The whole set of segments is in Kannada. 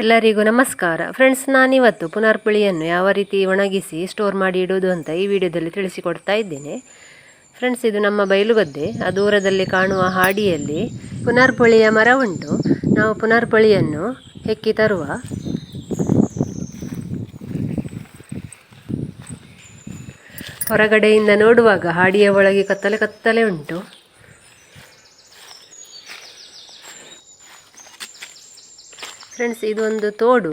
ಎಲ್ಲರಿಗೂ ನಮಸ್ಕಾರ. ಫ್ರೆಂಡ್ಸ್ ನಾನಿವತ್ತು ಪುನರ್ಪುಳಿಯನ್ನು ಯಾವ ರೀತಿ ಒಣಗಿಸಿ ಸ್ಟೋರ್ ಮಾಡಿ ಇಡೋದು ಅಂತ ಈ ವಿಡಿಯೋದಲ್ಲಿ ತಿಳಿಸಿಕೊಡ್ತಾ ಇದ್ದೇನೆ. ಫ್ರೆಂಡ್ಸ್ ಇದು ನಮ್ಮ ಬಯಲುಗದ್ದೆ. ಆ ದೂರದಲ್ಲಿ ಕಾಣುವ ಹಾಡಿಯಲ್ಲಿ ಪುನರ್ಪುಳಿಯ ಮರ ಉಂಟು ನಾವು ಪುನರ್ಪುಳಿಯನ್ನು ಹೆಕ್ಕಿ ತರುವ. ಹೊರಗಡೆಯಿಂದ ನೋಡುವಾಗ ಹಾಡಿಯ ಒಳಗೆ ಕತ್ತಲೆ ಕತ್ತಲೆ ಉಂಟು. ಫ್ರೆಂಡ್ಸ್ ಇದೊಂದು ತೋಡು.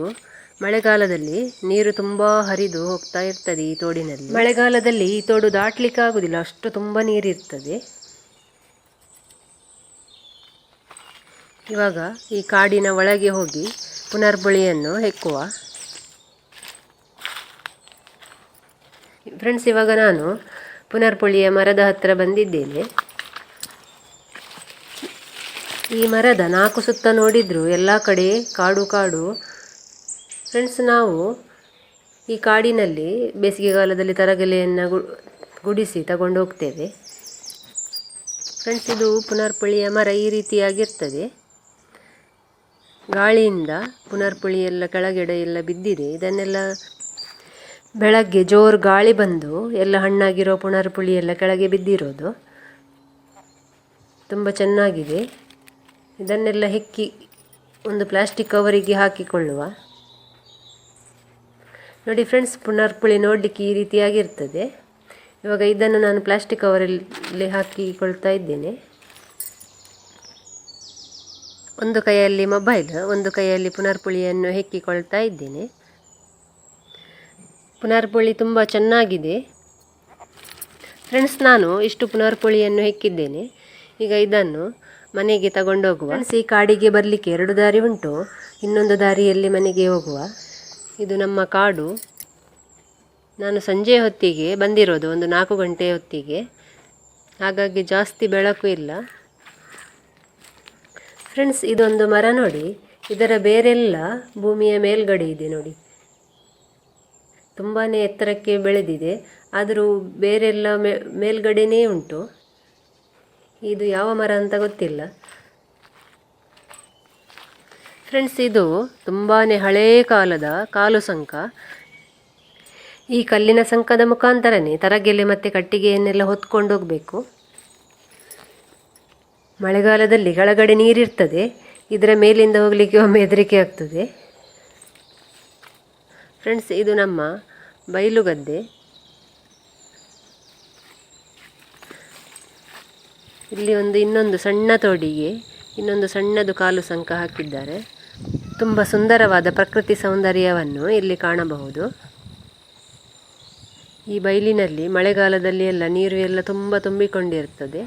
ಮಳೆಗಾಲದಲ್ಲಿ ನೀರು ತುಂಬ ಹರಿದು ಹೋಗ್ತಾ ಇರ್ತದೆ ಈ ತೋಡಿನಲ್ಲಿ. ಮಳೆಗಾಲದಲ್ಲಿ ಈ ತೋಡು ದಾಟ್ಲಿಕ್ಕೆ ಆಗುದಿಲ್ಲ ಅಷ್ಟು ತುಂಬ ನೀರಿರ್ತದೆ. ಇವಾಗ ಈ ಕಾಡಿನ ಒಳಗೆ ಹೋಗಿ ಪುನರ್ಬಳಿಯನ್ನು ಹೆಕ್ಕುವ. ಫ್ರೆಂಡ್ಸ್ ಇವಾಗ ನಾನು ಪುನರ್ಪುಳಿಯ ಮರದ ಹತ್ತಿರ ಬಂದಿದ್ದೇನೆ. ಈ ಮರದ ನಾಲ್ಕು ಸುತ್ತ ನೋಡಿದ್ರು ಎಲ್ಲ ಕಡೆ ಕಾಡು ಕಾಡು. ಫ್ರೆಂಡ್ಸ್ ನಾವು ಈ ಕಾಡಿನಲ್ಲಿ ಬೇಸಿಗೆಗಾಲದಲ್ಲಿ ತರಗೆಲೆಯನ್ನು ಗು, ಗುಡಿಸಿ ತಗೊಂಡು ಹೋಗ್ತೇವೆ. ಫ್ರೆಂಡ್ಸ್ ಇದು ಪುನರ್ಪುಳಿಯ ಮರ ಈ ರೀತಿಯಾಗಿರ್ತದೆ. ಗಾಳಿಯಿಂದ ಪುನರ್ಪುಳಿ ಎಲ್ಲ ಕೆಳಗಡೆ ಎಲ್ಲ ಬಿದ್ದಿದೆ. ಇದನ್ನೆಲ್ಲ ಬೆಳಗ್ಗೆ ಜೋರು ಗಾಳಿ ಬಂದು ಎಲ್ಲ ಹಣ್ಣಾಗಿರೋ ಪುನರ್ಪುಳಿ ಎಲ್ಲ ಕೆಳಗೆ ಬಿದ್ದಿರೋದು. ತುಂಬ ಚೆನ್ನಾಗಿದೆ. ಇದನ್ನೆಲ್ಲ ಹೆಕ್ಕಿ ಒಂದು ಪ್ಲಾಸ್ಟಿಕ್ ಕವರಿಗೆ ಹಾಕಿಕೊಳ್ಳುವ. ನೋಡಿ ಫ್ರೆಂಡ್ಸ್ ಪುನರ್ಪುಳಿ ನೋಡಲಿಕ್ಕೆ ಈ ರೀತಿಯಾಗಿರ್ತದೆ. ಇವಾಗ ಇದನ್ನು ನಾನು ಪ್ಲಾಸ್ಟಿಕ್ ಕವರಲ್ಲಿ ಹಾಕಿಕೊಳ್ತಾ ಇದ್ದೇನೆ. ಒಂದು ಕೈಯಲ್ಲಿ ಮೊಬೈಲ್, ಒಂದು ಕೈಯಲ್ಲಿ ಪುನರ್ಪುಳಿಯನ್ನು ಹೆಕ್ಕಿಕೊಳ್ತಾ ಇದ್ದೇನೆ. ಪುನರ್ಪುಳಿ ತುಂಬ ಚೆನ್ನಾಗಿದೆ. ಫ್ರೆಂಡ್ಸ್ ನಾನು ಇಷ್ಟು ಪುನರ್ಪುಳಿಯನ್ನು ಹೆಕ್ಕಿದ್ದೇನೆ. ಈಗ ಇದನ್ನು ಮನೆಗೆ ತಗೊಂಡೋಗುವ. ಈ ಕಾಡಿಗೆ ಬರಲಿಕ್ಕೆ ಎರಡು ದಾರಿ ಉಂಟು. ಇನ್ನೊಂದು ದಾರಿಯಲ್ಲಿ ಮನೆಗೆ ಹೋಗುವ. ಇದು ನಮ್ಮ ಕಾಡು. ನಾನು ಸಂಜೆ ಹೊತ್ತಿಗೆ ಬಂದಿರೋದು, ಒಂದು ನಾಲ್ಕು ಗಂಟೆ ಹೊತ್ತಿಗೆ. ಹಾಗಾಗಿ ಜಾಸ್ತಿ ಬೆಳಕು ಇಲ್ಲ. ಫ್ರೆಂಡ್ಸ್, ಇದೊಂದು ಮರ ನೋಡಿ. ಇದರ ಬೇರೆಲ್ಲ ಭೂಮಿಯ ಮೇಲ್ಗಡೆ ಇದೆ ನೋಡಿ. ತುಂಬಾ ಎತ್ತರಕ್ಕೆ ಬೆಳೆದಿದೆ. ಆದರೂ ಬೇರೆಲ್ಲ ಮೇಲ್ಗಡೆನೇ ಉಂಟು. ಇದು ಯಾವ ಮರ ಅಂತ ಗೊತ್ತಿಲ್ಲ. ಫ್ರೆಂಡ್ಸ್ ಇದು ತುಂಬಾ ಹಳೇ ಕಾಲದ ಕಾಲು ಸಂಕ. ಈ ಕಲ್ಲಿನ ಸಂಕದ ಮುಖಾಂತರನೇ ತರಗೆಲೆ ಮತ್ತು ಕಟ್ಟಿಗೆಯನ್ನೆಲ್ಲ ಹೊತ್ಕೊಂಡು ಹೋಗಬೇಕು. ಮಳೆಗಾಲದಲ್ಲಿ ಕೆಳಗಡೆ ನೀರಿರ್ತದೆ, ಇದರ ಮೇಲಿಂದ ಹೋಗಲಿಕ್ಕೆ ಒಮ್ಮೆ ಹೆದರಿಕೆ ಆಗ್ತದೆ. ಫ್ರೆಂಡ್ಸ್ ಇದು ನಮ್ಮ ಬಯಲುಗದ್ದೆ ಇಲ್ಲಿ ಒಂದು ಇನ್ನೊಂದು ಸಣ್ಣ ತೋಡಿಗೆ, ಇನ್ನೊಂದು ಸಣ್ಣದು ಕಾಲು ಸಂಕ ಹಾಕಿದ್ದಾರೆ. ತುಂಬ ಸುಂದರವಾದ ಪ್ರಕೃತಿ ಸೌಂದರ್ಯವನ್ನು ಇಲ್ಲಿ ಕಾಣಬಹುದು. ಈ ಬಯಲಿನಲ್ಲಿ ಮಳೆಗಾಲದಲ್ಲಿ ಎಲ್ಲ ನೀರು ಎಲ್ಲ ತುಂಬ ತುಂಬಿಕೊಂಡಿರ್ತದೆ.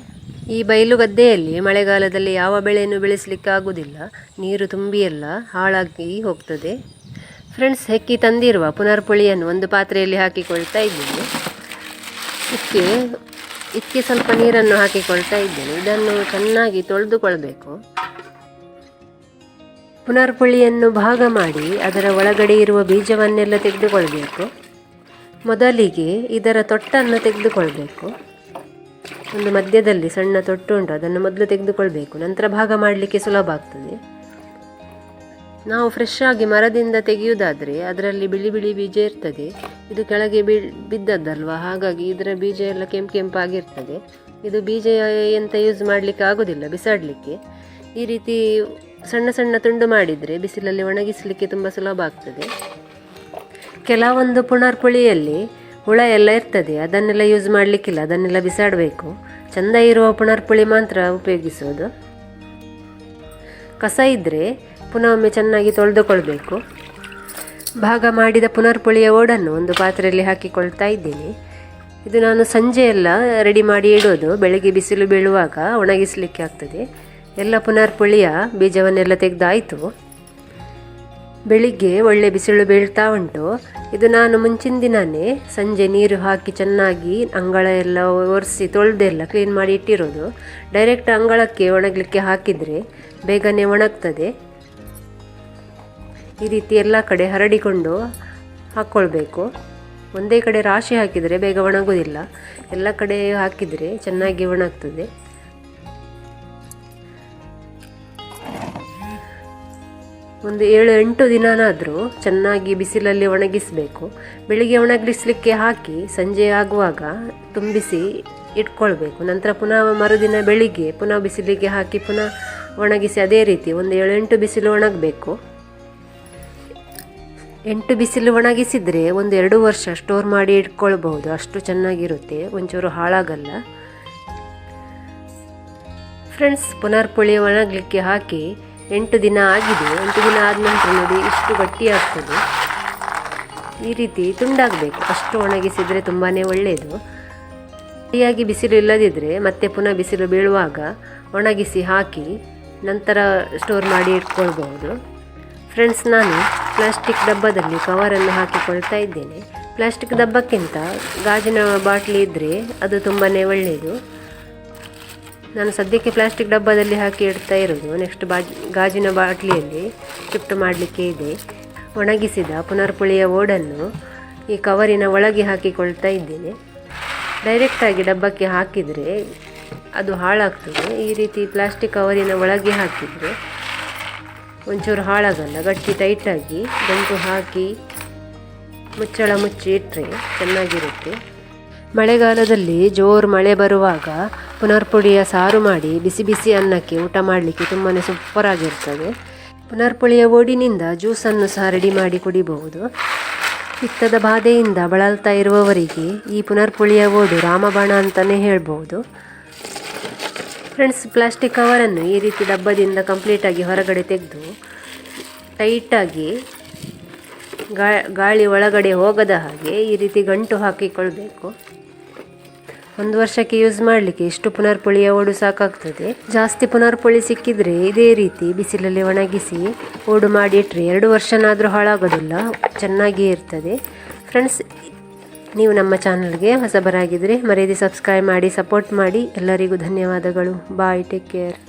ಈ ಬಯಲು ಗದ್ದೆಯಲ್ಲಿ ಮಳೆಗಾಲದಲ್ಲಿ ಯಾವ ಬೆಳೆಯನ್ನು ಬೆಳೆಸಲಿಕ್ಕೆ ಆಗುವುದಿಲ್ಲ ನೀರು ತುಂಬಿ ಎಲ್ಲ ಹಾಳಾಗಿ ಹೋಗ್ತದೆ. ಫ್ರೆಂಡ್ಸ್, ಹೆಕ್ಕಿ ತಂದಿರುವ ಪುನರ್ಪುಳಿಯನ್ನು ಒಂದು ಪಾತ್ರೆಯಲ್ಲಿ ಹಾಕಿಕೊಳ್ತಾ ಇದ್ದೀನಿ. ಇದಕ್ಕೆ ಇದಕ್ಕೆ ಸ್ವಲ್ಪ ನೀರನ್ನು ಹಾಕಿಕೊಳ್ತಾ ಇದ್ದೇನೆ. ಇದನ್ನು ಚೆನ್ನಾಗಿ ತೊಳೆದುಕೊಳ್ಬೇಕು. ಪುನರ್ಪುಳಿಯನ್ನು ಭಾಗ ಮಾಡಿ ಅದರ ಒಳಗಡೆ ಇರುವ ಬೀಜವನ್ನೆಲ್ಲ ತೆಗೆದುಕೊಳ್ಬೇಕು. ಮೊದಲಿಗೆ ಇದರ ತೊಟ್ಟನ್ನು ತೆಗೆದುಕೊಳ್ಬೇಕು. ಒಂದು ಮಧ್ಯದಲ್ಲಿ ಸಣ್ಣ ತೊಟ್ಟು ಉಂಟು, ಅದನ್ನು ಮೊದಲು ತೆಗೆದುಕೊಳ್ಬೇಕು. ನಂತರ ಭಾಗ ಮಾಡಲಿಕ್ಕೆ ಸುಲಭ ಆಗ್ತದೆ. ನಾವು ಫ್ರೆಶ್ ಆಗಿ ಮರದಿಂದ ತೆಗೆಯುವುದಾದರೆ ಅದರಲ್ಲಿ ಬಿಳಿ ಬಿಳಿ ಬೀಜ ಇರ್ತದೆ. ಇದು ಕೆಳಗೆ ಬಿ, ಬಿದ್ದದ್ದಲ್ವ? ಹಾಗಾಗಿ ಇದರ ಬೀಜ ಎಲ್ಲ ಕೆಂಪು ಕೆಂಪಾಗಿರ್ತದೆ. ಇದು ಬೀಜ ಎಂತ ಯೂಸ್ ಮಾಡಲಿಕ್ಕೆ ಆಗೋದಿಲ್ಲ, ಬಿಸಾಡಲಿಕ್ಕೆ. ಈ ರೀತಿ ಸಣ್ಣ ಸಣ್ಣ ತುಂಡು ಮಾಡಿದರೆ ಬಿಸಿಲಲ್ಲಿ ಒಣಗಿಸಲಿಕ್ಕೆ ತುಂಬ ಸುಲಭ ಆಗ್ತದೆ. ಕೆಲವೊಂದು ಪುನರ್ಪುಳಿಯಲ್ಲಿ ಹುಳ ಎಲ್ಲ ಇರ್ತದೆ, ಅದನ್ನೆಲ್ಲ ಯೂಸ್ ಮಾಡಲಿಕ್ಕಿಲ್ಲ, ಅದನ್ನೆಲ್ಲ ಬಿಸಾಡಬೇಕು. ಚೆಂದ ಇರುವ ಪುನರ್ಪುಳಿ ಮಾತ್ರ ಉಪಯೋಗಿಸೋದು ಕಸ ಇದ್ದರೆ ಪುನಃ ಒಮ್ಮೆ ಚೆನ್ನಾಗಿ ತೊಳೆದುಕೊಳ್ಬೇಕು. ಭಾಗ ಮಾಡಿದ ಪುನರ್ಪುಳಿಯ ಓಡನ್ನು ಒಂದು ಪಾತ್ರೆಯಲ್ಲಿ ಹಾಕಿಕೊಳ್ತಾ ಇದ್ದೀನಿ. ಇದು ನಾನು ಸಂಜೆಯೆಲ್ಲ ರೆಡಿ ಮಾಡಿ ಇಡೋದು. ಬೆಳಗ್ಗೆ ಬಿಸಿಲು ಬೀಳುವಾಗ ಒಣಗಿಸಲಿಕ್ಕೆ ಆಗ್ತದೆ. ಎಲ್ಲ ಪುನರ್ಪುಳಿಯ ಬೀಜವನ್ನೆಲ್ಲ ತೆಗೆದಾಯಿತು. ಬೆಳಿಗ್ಗೆ ಒಳ್ಳೆ ಬಿಸಿಲು ಬೀಳ್ತಾ ಉಂಟು. ಇದು ನಾನು ಮುಂಚಿನ ದಿನವೇ ಸಂಜೆ ನೀರು ಹಾಕಿ ಚೆನ್ನಾಗಿ ಅಂಗಳ ಎಲ್ಲ ಒರೆಸಿ ತೊಳೆದೆಲ್ಲ ಕ್ಲೀನ್ ಮಾಡಿ ಇಟ್ಟಿರೋದು. ಡೈರೆಕ್ಟ್ ಅಂಗಳಕ್ಕೆ ಒಣಗಲಿಕ್ಕೆ ಹಾಕಿದರೆ ಬೇಗನೆ ಒಣಗ್ತದೆ. ಈ ರೀತಿ ಎಲ್ಲ ಕಡೆ ಹರಡಿಕೊಂಡು ಹಾಕ್ಕೊಳ್ಬೇಕು ಒಂದೇ ಕಡೆ ರಾಶಿ ಹಾಕಿದರೆ ಬೇಗ ಒಣಗೋದಿಲ್ಲ ಎಲ್ಲ ಕಡೆ ಹಾಕಿದರೆ ಚೆನ್ನಾಗಿ ಒಣಗ್ತದೆ. ಒಂದು ಏಳು, ಎಂಟು ದಿನನಾದರೂ ಚೆನ್ನಾಗಿ ಬಿಸಿಲಲ್ಲಿ ಒಣಗಿಸಬೇಕು. ಬೆಳಿಗ್ಗೆ ಒಣಗಿಸ್ಲಿಕ್ಕೆ ಹಾಕಿ ಸಂಜೆ ಆಗುವಾಗ ತುಂಬಿಸಿ ಇಟ್ಕೊಳ್ಬೇಕು. ನಂತರ ಪುನಃ ಮರುದಿನ ಬೆಳಿಗ್ಗೆ ಪುನಃ ಬಿಸಿಲಿಗೆ ಹಾಕಿ ಪುನಃ ಒಣಗಿಸಿ ಅದೇ ರೀತಿ ಒಂದು ಏಳೆಂಟು ಬಿಸಿಲು ಒಣಗಬೇಕು. ಎಂಟು ಬಿಸಿಲು ಒಣಗಿಸಿದರೆ ಒಂದು ಎರಡು ವರ್ಷ ಸ್ಟೋರ್ ಮಾಡಿ ಇಟ್ಕೊಳ್ಬಹುದು. ಅಷ್ಟು ಚೆನ್ನಾಗಿರುತ್ತೆ. ಒಂಚೂರು ಹಾಳಾಗಲ್ಲ. ಫ್ರೆಂಡ್ಸ್ ಪುನರ್ಪುಳಿ ಒಣಗಲಿಕ್ಕೆ ಹಾಕಿ ಎಂಟು ದಿನ ಆಗಿದೆ. ಎಂಟು ದಿನ ಆದ ನಂತರ ನೋಡಿ ಇಷ್ಟು ಗಟ್ಟಿ ಆಗ್ತದೆ ಈ ರೀತಿ ತುಂಡಾಗಬೇಕು. ಅಷ್ಟು ಒಣಗಿಸಿದರೆ ತುಂಬಾ ಒಳ್ಳೆಯದು ಸರಿಯಾಗಿ ಬಿಸಿಲು ಇಲ್ಲದಿದ್ದರೆ ಮತ್ತೆ ಪುನಃ ಬಿಸಿಲು ಬೀಳುವಾಗ ಒಣಗಿಸಿ ಹಾಕಿ ನಂತರ ಸ್ಟೋರ್ ಮಾಡಿ ಇಟ್ಕೊಳ್ಬಹುದು. ಫ್ರೆಂಡ್ಸ್, ನಾನು ಪ್ಲಾಸ್ಟಿಕ್ ಡಬ್ಬದಲ್ಲಿ ಕವರನ್ನು ಹಾಕಿಕೊಳ್ತಾ ಇದ್ದೇನೆ. ಪ್ಲಾಸ್ಟಿಕ್ ಡಬ್ಬಕ್ಕಿಂತ ಗಾಜಿನ ಬಾಟ್ಲಿ ಇದ್ದರೆ ಅದು ತುಂಬಾ ಒಳ್ಳೆಯದು. ನಾನು ಸದ್ಯಕ್ಕೆ ಪ್ಲಾಸ್ಟಿಕ್ ಡಬ್ಬದಲ್ಲಿ ಹಾಕಿ ಇಡ್ತಾ ಇರೋದು. ನೆಕ್ಸ್ಟ್ ಬಾಜ್, ಗಾಜಿನ ಬಾಟ್ಲಿಯಲ್ಲಿ ಶಿಫ್ಟ್ ಮಾಡಲಿಕ್ಕೆ ಇದೆ. ಒಣಗಿಸಿದ ಪುನರ್ಪುಳಿಯ ಓಡನ್ನು ಈ ಕವರಿನ ಒಳಗೆ ಹಾಕಿಕೊಳ್ತಾ ಇದ್ದೇನೆ. ಡೈರೆಕ್ಟಾಗಿ ಡಬ್ಬಕ್ಕೆ ಹಾಕಿದರೆ ಅದು ಹಾಳಾಗ್ತದೆ. ಈ ರೀತಿ ಪ್ಲಾಸ್ಟಿಕ್ ಕವರಿನ ಒಳಗೆ ಹಾಕಿದರೆ ಒಂಚೂರು ಹಾಳಾಗಲ್ಲ, ಗಟ್ಟಿ ಟೈಟಾಗಿ ಗಂಟು ಹಾಕಿ ಮುಚ್ಚಳ ಮುಚ್ಚಿ ಇಟ್ಟರೆ ಚೆನ್ನಾಗಿರುತ್ತೆ. ಮಳೆಗಾಲದಲ್ಲಿ ಜೋರು ಮಳೆ ಬರುವಾಗ ಪುನರ್ಪುಳಿಯ ಸಾರು ಮಾಡಿ ಬಿಸಿ ಬಿಸಿ ಅನ್ನಕ್ಕೆ ಊಟ ಮಾಡಲಿಕ್ಕೆ ತುಂಬಾ ಸೂಪರಾಗಿರ್ತದೆ ಪುನರ್ಪುಳಿಯ ಓಡಿನಿಂದ ಜ್ಯೂಸನ್ನು ಸಹ ರೆಡಿ ಮಾಡಿ ಕುಡಿಬಹುದು. ಪಿತ್ತದ ಬಾಧೆಯಿಂದ ಬಳಲ್ತಾ ಇರುವವರಿಗೆ ಈ ಪುನರ್ಪುಳಿಯ ಓಡು ರಾಮಬಾಣ ಅಂತಲೇ ಹೇಳ್ಬೋದು ಫ್ರೆಂಡ್ಸ್, ಪ್ಲಾಸ್ಟಿಕ್ ಕವರನ್ನು ಈ ರೀತಿ ಡಬ್ಬದಿಂದ ಕಂಪ್ಲೀಟಾಗಿ ಹೊರಗಡೆ ತೆಗೆದು ಟೈಟಾಗಿ ಗಾಳಿ ಒಳಗಡೆ ಹೋಗದ ಹಾಗೆ ಈ ರೀತಿ ಗಂಟು ಹಾಕಿಕೊಳ್ಬೇಕು. ಒಂದು ವರ್ಷಕ್ಕೆ ಯೂಸ್ ಮಾಡಲಿಕ್ಕೆ ಇಷ್ಟು ಪುನರ್ಪುಳಿಯ ಓಡು ಸಾಕಾಗ್ತದೆ. ಜಾಸ್ತಿ ಪುನರ್ಪುಳಿ ಸಿಕ್ಕಿದರೆ ಇದೇ ರೀತಿ ಬಿಸಿಲಲ್ಲಿ ಒಣಗಿಸಿ ಓಡು ಮಾಡಿಟ್ರೆ ಎರಡು ವರ್ಷನಾದರೂ ಹಾಳಾಗೋದಿಲ್ಲ ಚೆನ್ನಾಗಿಯೇ ಇರ್ತದೆ. ಫ್ರೆಂಡ್ಸ್ ನೀವು ನಮ್ಮ ಚಾನಲ್ಗೆ ಹೊಸಬರಾಗಿದ್ದರೆ ಮರೆಯದೆ ಸಬ್ಸ್ಕ್ರೈಬ್ ಮಾಡಿ ಸಪೋರ್ಟ್ ಮಾಡಿ. ಎಲ್ಲರಿಗೂ ಧನ್ಯವಾದಗಳು. Bye take care